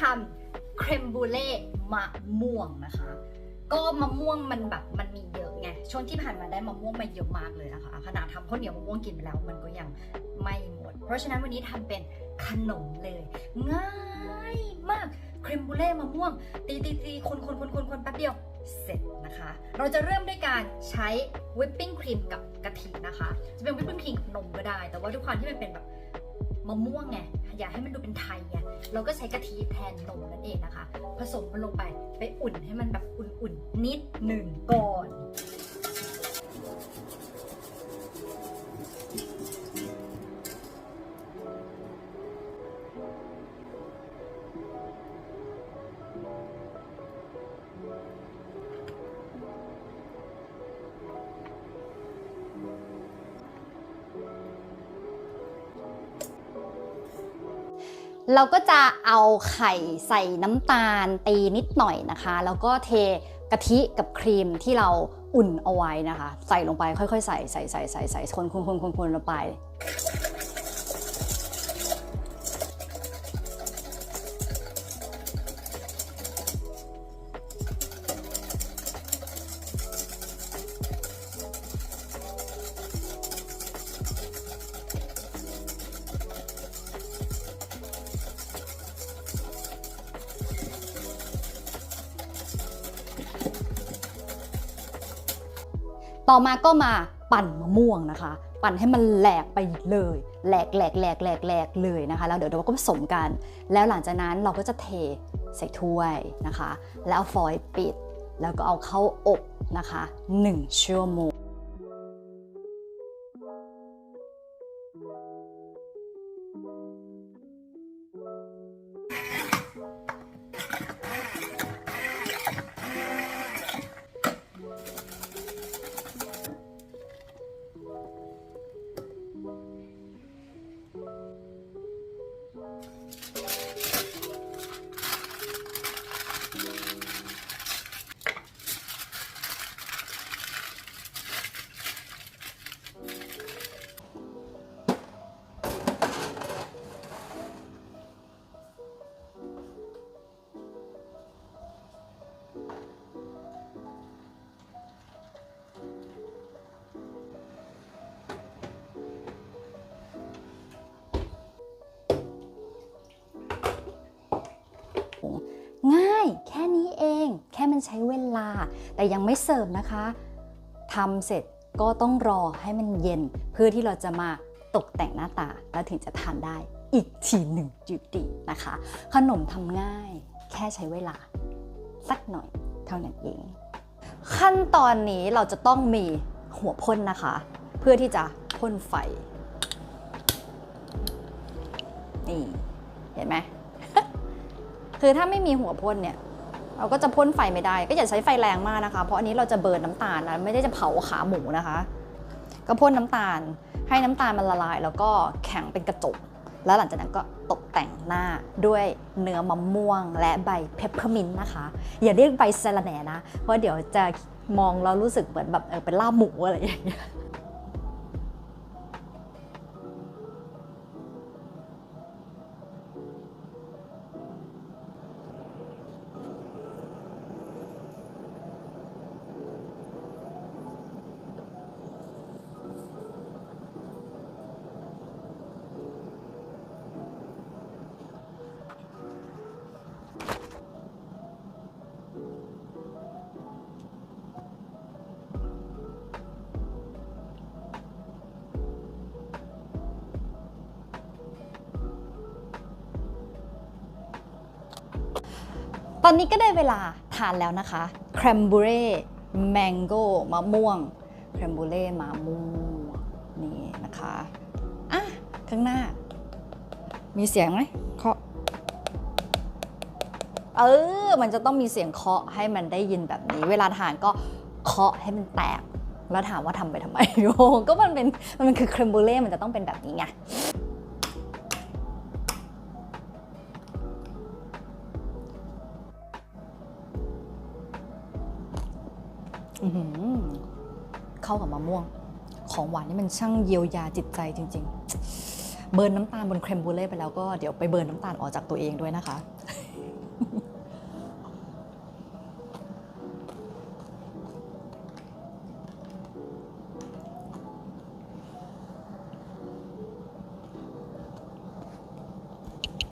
ทำเครมบูเล่มะม่วงนะคะ ก็มะม่วงมันแบบมันมีเยอะไงช่วงที่ผ่านมาได้มะม่วงมาเยอะมากเลยนะคะขนาดทำข้าวเหนียวมะม่วงกินไปแล้วมันก็ยังไม่หมด เพราะฉะนั้นวันนี้ทำเป็นขนมเลย ง่ายมากครีมบูเล่มะม่วง ตีตีตีคนคนคนคนคนแป๊บเดียวเสร็จนะคะ เราจะเริ่มด้วยการใช้วิปปิ้งครีมกับกะทินะคะ จะเป็นวิปปิ้งครีมกับนมก็ได้ แต่ว่าด้วยความที่มันเป็นแบบมะม่วงไง อยากให้มันดูเป็นไทยไงเราก็ใช้กะทิแทนนมนั่นเองนะคะ ผสมมันลงไปไปอุ่นให้มันแบบอุ่นๆนิดหนึ่งก่อน เราก็จะเอาไข่ใส่น้ำตาลตีนิดหน่อยนะคะ แล้วก็เทกะทิกับครีมที่เราอุ่นเอาไว้นะคะ ใส่ลงไปค่อยๆ ใส่ใส่ใส่ใส่ใส่คนคนคนคนคนลงไป ต่อมาก็มาปั่นมะม่วงนะคะ ปั่นให้มันแหลกไปเลยแหลกแหลกแหลกแหลกแหลกเลยนะคะแล้วเดี๋ยวเราก็ผสมกัน แล้วหลังจากนั้นเราก็จะเทใส่ถ้วยนะคะ แล้วเอาฟอยล์ปิด แล้วก็เอาเข้าอบนะคะ 1 ชั่วโมง แค่นี้เอง แค่มันใช้เวลา แต่ยังไม่เสิร์ฟนะคะทำเสร็จก็ต้องรอให้มันเย็น เพื่อที่เราจะมาตกแต่งหน้าตาแล้วถึงจะทานได้อีกทีหนึ่งอยู่ดีนะคะ ขนมทำง่าย แค่ใช้เวลา สักหน่อยเท่านั้นเอง ขั้นตอนนี้เราจะต้องมีหัวพ่นนะคะ เพื่อที่จะพ่นไฟ นี่ เห็นไหม คือถ้าไม่มีหัวพ่นเนี่ยเราก็จะพ่นไฟไม่ได้ ก็อย่าใช้ไฟแรงมากนะคะ เพราะอันนี้เราจะเบิร์นน้ำตาลนะไม่ได้จะเผาขาหมูนะคะ ก็พ่นน้ำตาล ให้น้ำตาลมันละลาย แล้วก็แข็งเป็นกระจก แล้วหลังจากนั้นก็ตกแต่งหน้าด้วยเนื้อมะม่วง และใบเพปเปอร์มินต์นะคะ อย่าเรียกใบสะระแหน่นะเพราะเดี๋ยวจะมองแล้วรู้สึกเหมือนแบบเออเป็นลาบหมูอะไรอย่างเงี้ย ตอนนี้ก็ได้เวลาทานแล้วนะคะแครมบูเร่แมงโก้มะม่วงแครมบูเร่มะม่วงนี่นะคะอะข้างหน้า มีเสียงไหมเคาะเออ มันจะต้องมีเสียงเคาะให้มันได้ยินแบบนี้ เวลาทานก็เคาะให้มันแตก แล้วถามว่าทำไปทำไมโอ้ก็มันเป็นมันคือเครมบูเล่มันจะต้องเป็นแบบนี้ไง เข้ากับมะม่วง ของหวานนี่มันช่างเยียวยาจิตใจจริง ๆ เบิร์นน้ำตาลบนเครมบูเล่ไปแล้วก็เดี๋ยวไปเบิร์นน้ำตาลออกจากตัวเองด้วยนะคะ